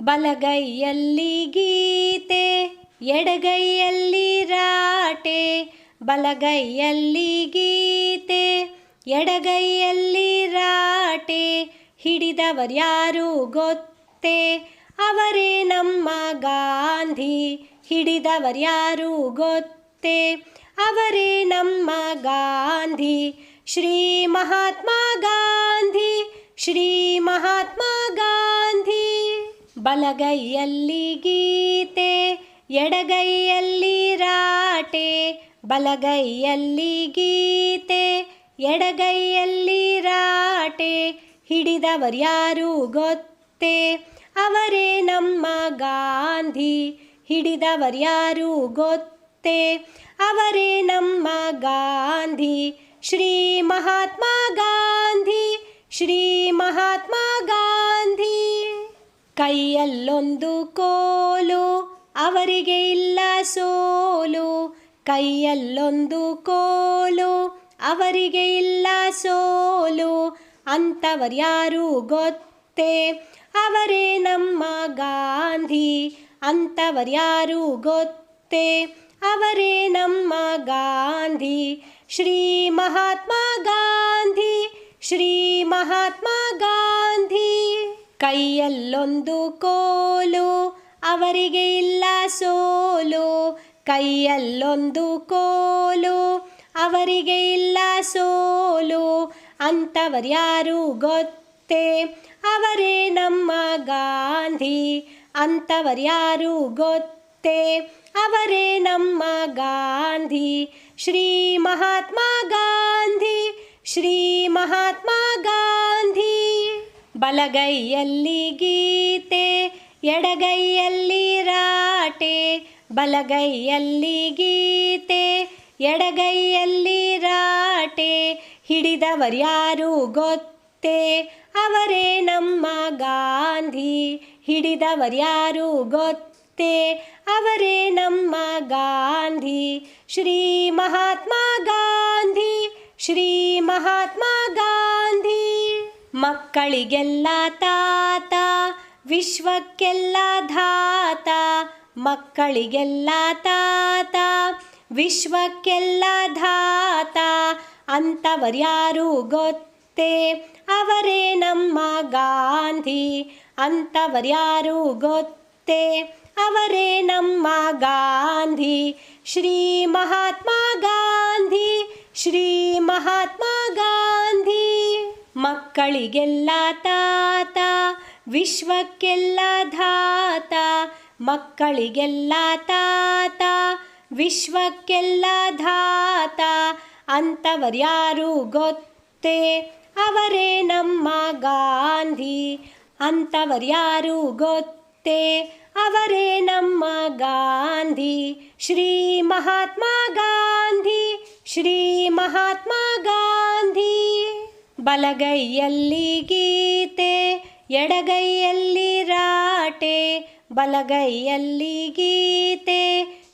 ಬಲಗೈಯಲ್ಲಿ ಗೀತೆ ಎಡಗೈಯಲ್ಲಿ ರಾಟೆ ಬಲಗೈಯಲ್ಲಿ ಗೀತೆ ಎಡಗೈಯಲ್ಲಿ ರಾಟೆ, ಹಿಡಿದವರ್ಯಾರು ಗೊತ್ತೇ, ಅವರೇ ನಮ್ಮ ಗಾಂಧಿ, ಹಿಡಿದವರ್ಯಾರು ಗೊತ್ತೇ, ಅವರೇ ನಮ್ಮ ಗಾಂಧಿ, ಶ್ರೀ ಮಹಾತ್ಮ ಗಾಂಧಿ, ಶ್ರೀ ಮಹಾತ್ಮ ಬಲಗೈಯಲ್ಲಿ ಗೀತೆ ಎಡಗೈಯಲ್ಲಿ ರಾಟೆ ಬಲಗೈಯಲ್ಲಿ ಗೀತೆ ಎಡಗೈಯಲ್ಲಿ ರಾಟೆ ಹಿಡಿದವರ್ಯಾರು ಗೊತ್ತೇ? ಅವರೇ ನಮ್ಮ ಗಾಂಧಿ ಹಿಡಿದವರ್ಯಾರು ಗೊತ್ತೇ? ಅವರೇ ನಮ್ಮ ಗಾಂಧಿ, ಶ್ರೀ ಮಹಾತ್ಮ ಗಾಂಧಿ ಕೈಯಲ್ಲೊಂದು ಕೋಲು, ಅವರಿಗೆ ಇಲ್ಲ ಸೋಲು. ಕೈಯಲ್ಲೊಂದು ಕೋಲು, ಅವರಿಗೆ ಇಲ್ಲ ಸೋಲು. ಅಂಥವರ್ಯಾರು ಗೊತ್ತೇ? ಅವರೇ ನಮ್ಮ ಗಾಂಧಿ. ಅಂಥವರ್ಯಾರು ಗೊತ್ತೇ? ಅವರೇ ನಮ್ಮ ಗಾಂಧಿ. ಶ್ರೀ ಮಹಾತ್ಮ ಗಾಂಧಿ, ಶ್ರೀ ಮಹಾತ್ಮ ಕೈಯಲ್ಲೊಂದು ಕೋಲು, ಅವರಿಗೆ ಇಲ್ಲ ಸೋಲು. ಕೈಯಲ್ಲೊಂದು ಕೋಲು, ಅವರಿಗೆ ಇಲ್ಲ ಸೋಲು. ಅಂಥವರ್ಯಾರು ಗೊತ್ತೇ? ಅವರೇ ನಮ್ಮ ಗಾಂಧಿ. ಅಂಥವರ್ಯಾರು ಗೊತ್ತೇ? ಅವರೇ ನಮ್ಮ ಗಾಂಧಿ. ಶ್ರೀ ಮಹಾತ್ಮ ಗಾಂಧಿ, ಶ್ರೀ ಮಹಾತ್ಮ ಗಾಂಧಿ. ಬಲಗೈಯಲ್ಲಿ ಗೀತೆ, ಎಡಗೈಯಲ್ಲಿ ರಾಟೆ, ಬಲಗೈಯಲ್ಲಿ ಗೀತೆ, ಎಡಗೈಯಲ್ಲಿ ರಾಟೆ. ಹಿಡಿದವರ್ಯಾರು ಗೊತ್ತೇ? ಅವರೇ ನಮ್ಮ ಗಾಂಧಿ. ಹಿಡಿದವರ್ಯಾರು ಗೊತ್ತೇ? ಅವರೇ ನಮ್ಮ ಗಾಂಧಿ. ಶ್ರೀ ಮಹಾತ್ಮ ಗಾಂಧಿ, ಶ್ರೀ ಮಹಾತ್ಮ ಗಾಂಧಿ. ಮಕ್ಕಳಿಗೆಲ್ಲ ತಾತ, ವಿಶ್ವಕ್ಕೆಲ್ಲ ಧಾತ, ಮಕ್ಕಳಿಗೆಲ್ಲ ತಾತ, ವಿಶ್ವಕ್ಕೆಲ್ಲ ಧಾತ ಅಂತವರ್ಯಾರು ಗೊತ್ತೇ? ಅವರೇ ನಮ್ಮ ಗಾಂಧಿ ಅಂತವರ್ಯಾರು ಗೊತ್ತೇ? ಅವರೇ ನಮ್ಮ ಗಾಂಧಿ, ಶ್ರೀ ಮಹಾತ್ಮ ಗಾಂಧಿ, ಶ್ರೀ ಮಹಾತ್ಮ ಮಕ್ಕಳಿಗೆಲ್ಲ ತಾತ, ವಿಶ್ವಕ್ಕೆಲ್ಲ ಧಾತ, ಮಕ್ಕಳಿಗೆಲ್ಲ ತಾತ, ವಿಶ್ವಕ್ಕೆಲ್ಲ ಧಾತ ಅಂಥವರ್ಯಾರು ಗೊತ್ತೇ? ಅವರೇ ನಮ್ಮ ಗಾಂಧಿ ಅಂಥವರ್ಯಾರು ಗೊತ್ತೇ? ಅವರೇ ನಮ್ಮ ಗಾಂಧಿ, ಶ್ರೀ ಮಹಾತ್ಮ ಗಾಂಧಿ, ಶ್ರೀ ಮಹಾತ್ಮ ಗಾಂಧಿ. ಬಲಗೈಯಲ್ಲಿ ಗೀತೆ ಎಡಗೈಯಲ್ಲಿ ರಾಟೆ ಬಲಗೈಯಲ್ಲಿ ಗೀತೆ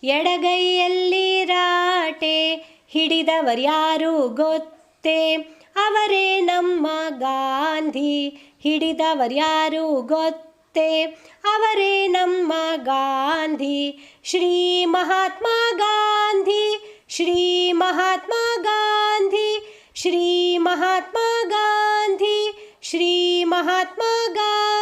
ಎಡಗೈಯಲ್ಲಿ ರಾಟೆ, ಹಿಡಿದವರ್ಯಾರು ಗೊತ್ತೇ? ಅವರೇ ನಮ್ಮ ಗಾಂಧಿ, ಹಿಡಿದವರ್ಯಾರು ಗೊತ್ತೇ? ಅವರೇ ನಮ್ಮ ಗಾಂಧಿ, ಶ್ರೀ ಮಹಾತ್ಮ ಗಾಂಧಿ, ಶ್ರೀ ಮಹಾತ್ಮ ಶ್ರೀ ಮಹಾತ್ಮ ಗಾಂಧಿ ಶ್ರೀ ಮಹಾತ್ಮ ಗಾಂಧಿ